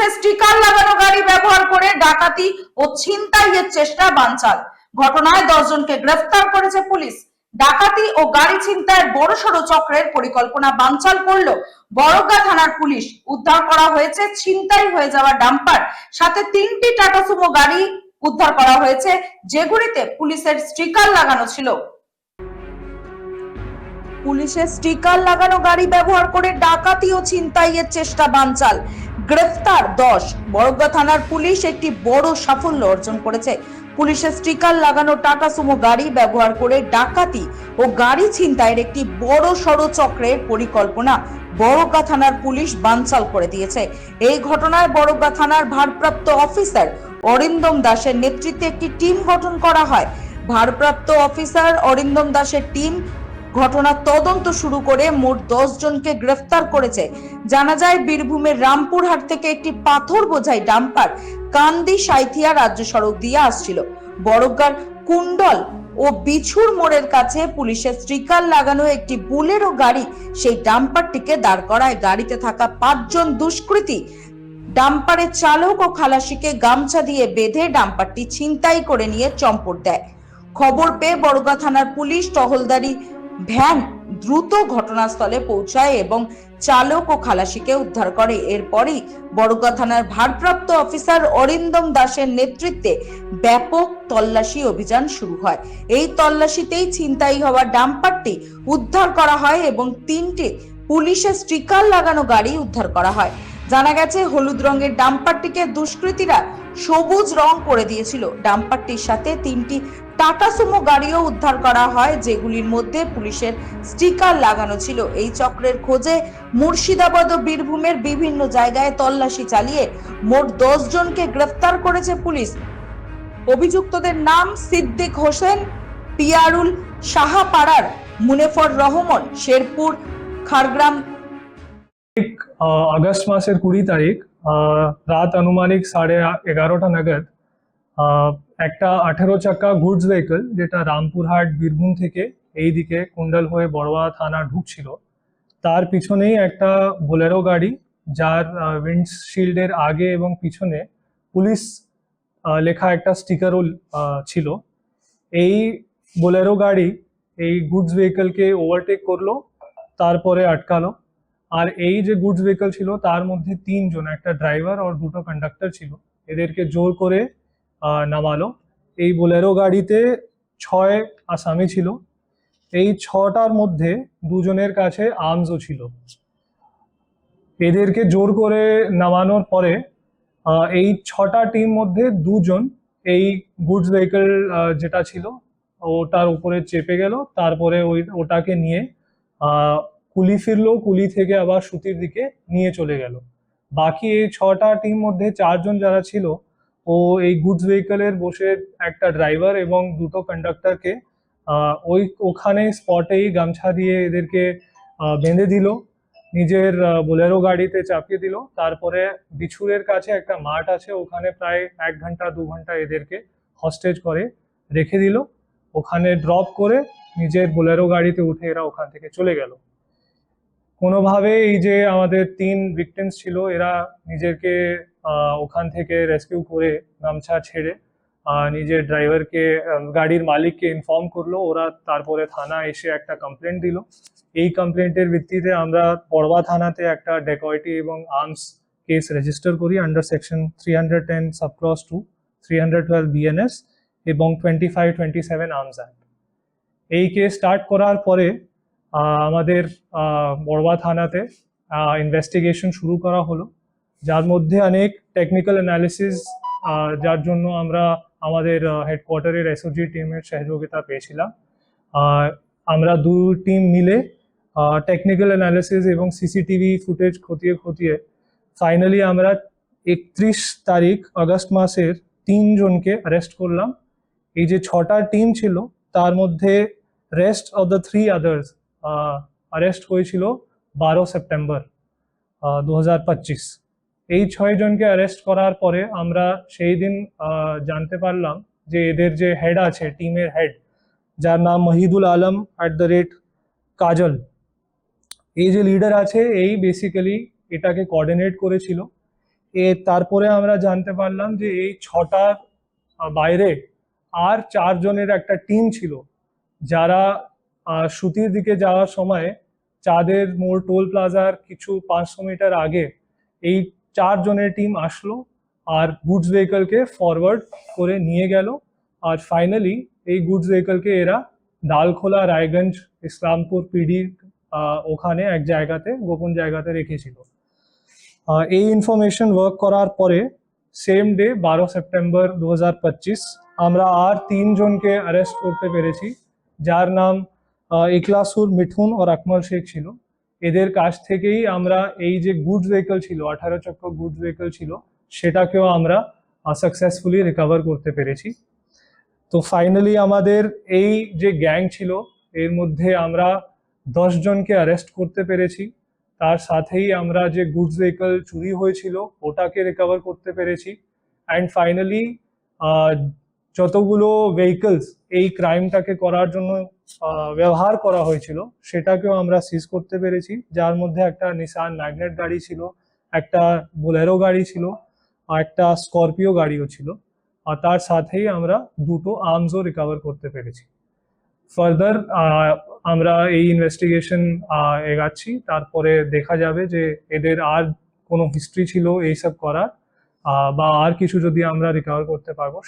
পুলিশের স্টিকার লাগানো গাড়ি ব্যবহার করে ডাকাতি ও ছিনতাইয়ের চেষ্টা বানচাল। ঘটনায় দশজনকে গ্রেফতার করেছে পুলিশ। ডাকাতি ও গাড়ি ছিনতাইয়ের বড়সড় চক্রের পরিকল্পনা বানচাল করল বড়গা থানার পুলিশ। উদ্ধার করা হয়েছে, ছিনতাই হয়ে যাওয়া ডাম্পার, সাথে তিনটি টাটা সুমো গাড়ি উদ্ধার করা হয়েছে, যেগুলিতে পুলিশের স্টিকার লাগানো ছিল। পুলিশের স্টিকার লাগানো গাড়ি ব্যবহার করে ডাকাতি ও ছিনতাইয়ের চেষ্টা বানচাল। গ্রেফতার দশ। বড়গা থানার পুলিশ একটি বড় সাফল্য অর্জন করেছে। পুলিশের স্টিকার লাগানো টাটা সুমো গাড়ি ব্যবহার করে ডাকাতি ও গাড়ি ছিনতাইয়ের একটি বড় সড় চক্রের পরিকল্পনা বড়গা থানার পুলিশ বানচাল করে দিয়েছে। এই ঘটনায় বড়গা থানার ভারপ্রাপ্ত অফিসার অরিন্দম দাসের নেতৃত্বে একটি টিম গঠন করা হয়। ভারপ্রাপ্ত অফিসার অরিন্দম দাসের টিম ঘটনার তদন্ত শুরু করে মোট দশ জনকে গ্রেফতার করেছে। জানা যায়, বীরভূমের রামপুরহাট থেকে একটি পাথর বোঝাই ডাম্পার কান্দি সাইথিয়া রাজ্য সড়ক দিয়ে আসছিল। বড়গার কুণ্ডল ও বিছুর মোড়ের কাছে পুলিশের স্টিকার লাগানো একটি বুলেরো গাড়ি সেই ডাম্পারটিকে দাঁড় করায়। গাড়িতে থাকা পাঁচজন দুষ্কৃতী ডাম্পারের চালক ও খালাসিকে গামছা দিয়ে বেঁধে ডাম্পারটি ছিনতাই করে নিয়ে চম্পট দেয়। খবর পেয়ে বড়গা থানার পুলিশ টহলদারি ভ্যান দ্রুত ঘটনাস্থলে পৌঁছায় এবং চালক ও খালাসিকে উদ্ধার করে। এরপরই বড়গা থানার ভারপ্রাপ্ত অফিসার অরিন্দম দাসের নেতৃত্বে ব্যাপক তল্লাশি অভিযান শুরু হয়। এই তল্লাশিতেই ছিনতাই হওয়া ডাম্পারটি উদ্ধার করা হয় এবং তিনটি পুলিশের স্টিকার লাগানো গাড়ি উদ্ধার করা হয়। জানা গেছে, হলুদ রঙের ডাম্পারটিকে দুষ্কৃতীরা সবুজ রং করে দিয়েছিল। ডাম্পারটির সাথে তিনটি টাটা সুমো গাড়িও উদ্ধার করা হয়, যেগুলির মধ্যে পুলিশের স্টিকার লাগানো ছিল। এই চক্রের খোঁজে মুর্শিদাবাদ ও বীরভূমের বিভিন্ন জায়গায় তল্লাশি চালিয়ে মোট দশ জনকে গ্রেফতার করেছে পুলিশ। অভিযুক্তদের নাম সিদ্দিক হোসেন পিয়ারুল সাহাপাড়ার, মুনেফর রহমান, শেরপুর খারগ্রাম আগস্ট মাসের কুড়ি তারিখ রাত আনুমানিক সাড়ে এগারোটা নাগাদ একটা আঠেরো চাকা গুডস ভেহিকল যেটা রামপুরহাট, বীরভূম থেকে এই দিকে কুণ্ডল হয়ে বড়োয়া থানা ঢুকছিল, তার পিছনেই একটা বোলেরো গাড়ি, যার উইন্ডশিল্ডের আগে এবং পিছনে পুলিশ লেখা একটা স্টিকারও ছিল। এই বোলেরো গাড়ি এই গুডস ভেহিকলকে ওভারটেক করল, তারপরে আটকালো। আর এই যে গুডস ভেহিকল ছিল, তার মধ্যে তিনজন, একটা ড্রাইভার আর দুটো কন্ডাক্টর ছিল। এদেরকে জোর করে নামালো। এই বোলেরো গাড়িতে ছয় আসামি ছিল। এই ছটার মধ্যে দুজনের কাছে আর্মসও ছিল। এদেরকে জোর করে নামানোর পরে এই ছটা টিম মধ্যে দুজন এই গুডস ভেহিকল যেটা ছিল, ওটার উপরে চেপে গেল। তারপরে ওই, ওটাকে নিয়ে কুলি ফিরলো, কুলি থেকে আবার সুতির দিকে নিয়ে চলে গেল। বাকি এই ছটা টিম মধ্যে চারজন যারা ছিল, ও এই গুডস ভেহিকলের বসে একটা ড্রাইভার এবং দুটো কন্ডাক্টরকে ওই ওখানে স্পটেই গামছা দিয়ে এদেরকে বেঁধে দিল, নিজের বোলেরো গাড়িতে চাপিয়ে দিল। তারপরে বিছুরের কাছে একটা মাঠ আছে, ওখানে প্রায় এক ঘণ্টা, দু ঘণ্টা এদেরকে হস্টেজ করে রেখে দিল। ওখানে ড্রপ করে নিজের বোলেরো গাড়িতে উঠে এরা ওখান থেকে চলে গেল। কোনোভাবে এই যে আমাদের তিন ভিকটিমস ছিল, এরা নিজেকে ওখান থেকে রেস্কিউ করে গামছা ছেড়ে নিজের ড্রাইভারকে গাড়ির মালিককে ইনফর্ম করল। ওরা তারপরে থানা এসে একটা কমপ্লেন দিল। এই কমপ্লেন্টের ভিত্তিতে আমরা পড়বা থানাতে একটা ডেকয়টি এবং আর্মস কেস রেজিস্টার করি under section three hundred ten সাবক্রস two three hundred twelve BNS এবং twenty five twenty seven arms act এই কেস স্টার্ট করার পরে আমাদের বড়বা থানাতে ইনভেস্টিগেশন শুরু করা হলো। যার মধ্যে অনেক টেকনিক্যাল অ্যানালিসিস যার জন্য আমরা আমাদের হেডকোয়ার্টারের এসওজি টিমের সহযোগিতা পেয়েছিলাম। আমরা দু টিম মিলে টেকনিক্যাল অ্যানালিসিস এবং সিসিটিভি ফুটেজ খতিয়ে খতিয়ে ফাইনালি আমরা একত্রিশ তারিখ আগস্ট মাসের তিনজনকে অ্যারেস্ট করলাম। এই যে ছটা টিম ছিল, তার মধ্যে rest of the three others arrest হয়েছিল বারো সেপ্টেম্বর দু হাজার পঁচিশ। এই ছয় জনকে অ্যারেস্ট করার পরে আমরা সেই দিন জানতে পারলাম যে এদের যে হেড আছে টিমের হেড যার নাম Mohidul Alam at the rate Kajal. এই যে লিডার আছে, এই বেসিক্যালি এটাকে কোঅর্ডিনেট করেছিল। এ তারপরে আমরা জানতে পারলাম যে এই ছটার বাইরে আর চারজনের একটা টিম ছিল, যারা সুতির দিকে যাওয়ার সময় চাঁদের মোড়, টোল প্লাজার কিছু পাঁচশো মিটার আগে এই চারজনের টিম আসলো আর গুডস ভেহিকলকে ফরওয়ার্ড করে নিয়ে গেল। আর ফাইনালি এই গুডস ভেহিকলকে এরা ডালখোলা, রায়গঞ্জ, ইসলামপুর পিডির ওখানে এক জায়গাতে, গোপন জায়গাতে রেখেছিল। এই ইনফরমেশন ওয়ার্ক করার পরে সেম ডে বারো সেপ্টেম্বর দু হাজার পঁচিশ আমরা আর তিনজনকে অ্যারেস্ট করতে পেরেছি, যার নাম ইকলাসুর মিঠুন ও আকমল শেখ ছিল। এদের কাছ থেকেই আমরা এই যে গুডস ভেহিকল ছিল, আঠারো চক্র গুডস ভেহিকল ছিল, সেটাকেও আমরা সাকসেসফুলি রিকভার করতে পেরেছি। তো ফাইনালি আমাদের এই যে গ্যাং ছিল, এর মধ্যে আমরা জনকে অ্যারেস্ট করতে পেরেছি। তার সাথেই আমরা যে গুডস ভেহিকল চুরি হয়েছিল, ওটাকে রিকভার করতে পেরেছি। অ্যান্ড ফাইনালি যতগুলো ভেহিকলস এই ক্রাইমটাকে করার জন্য ব্যবহার করা হয়েছিল, সেটাকেও আমরা সিজ করতে পেরেছি। যার মধ্যে একটা নিসান ম্যাগনেট গাড়ি ছিল, একটা বোলেরো গাড়ি ছিল, আর একটা স্করপিও গাড়িও ছিল। আর তার সাথেই আমরা দুটো আর্মসও রিকভার করতে পেরেছি। ফার্দার আমরা এই ইনভেস্টিগেশন এগাচ্ছি। তারপরে দেখা যাবে যে এদের আর কোনো হিস্ট্রি ছিল এইসব করার বা আর কিছু যদি আমরা রিকভার করতে পারব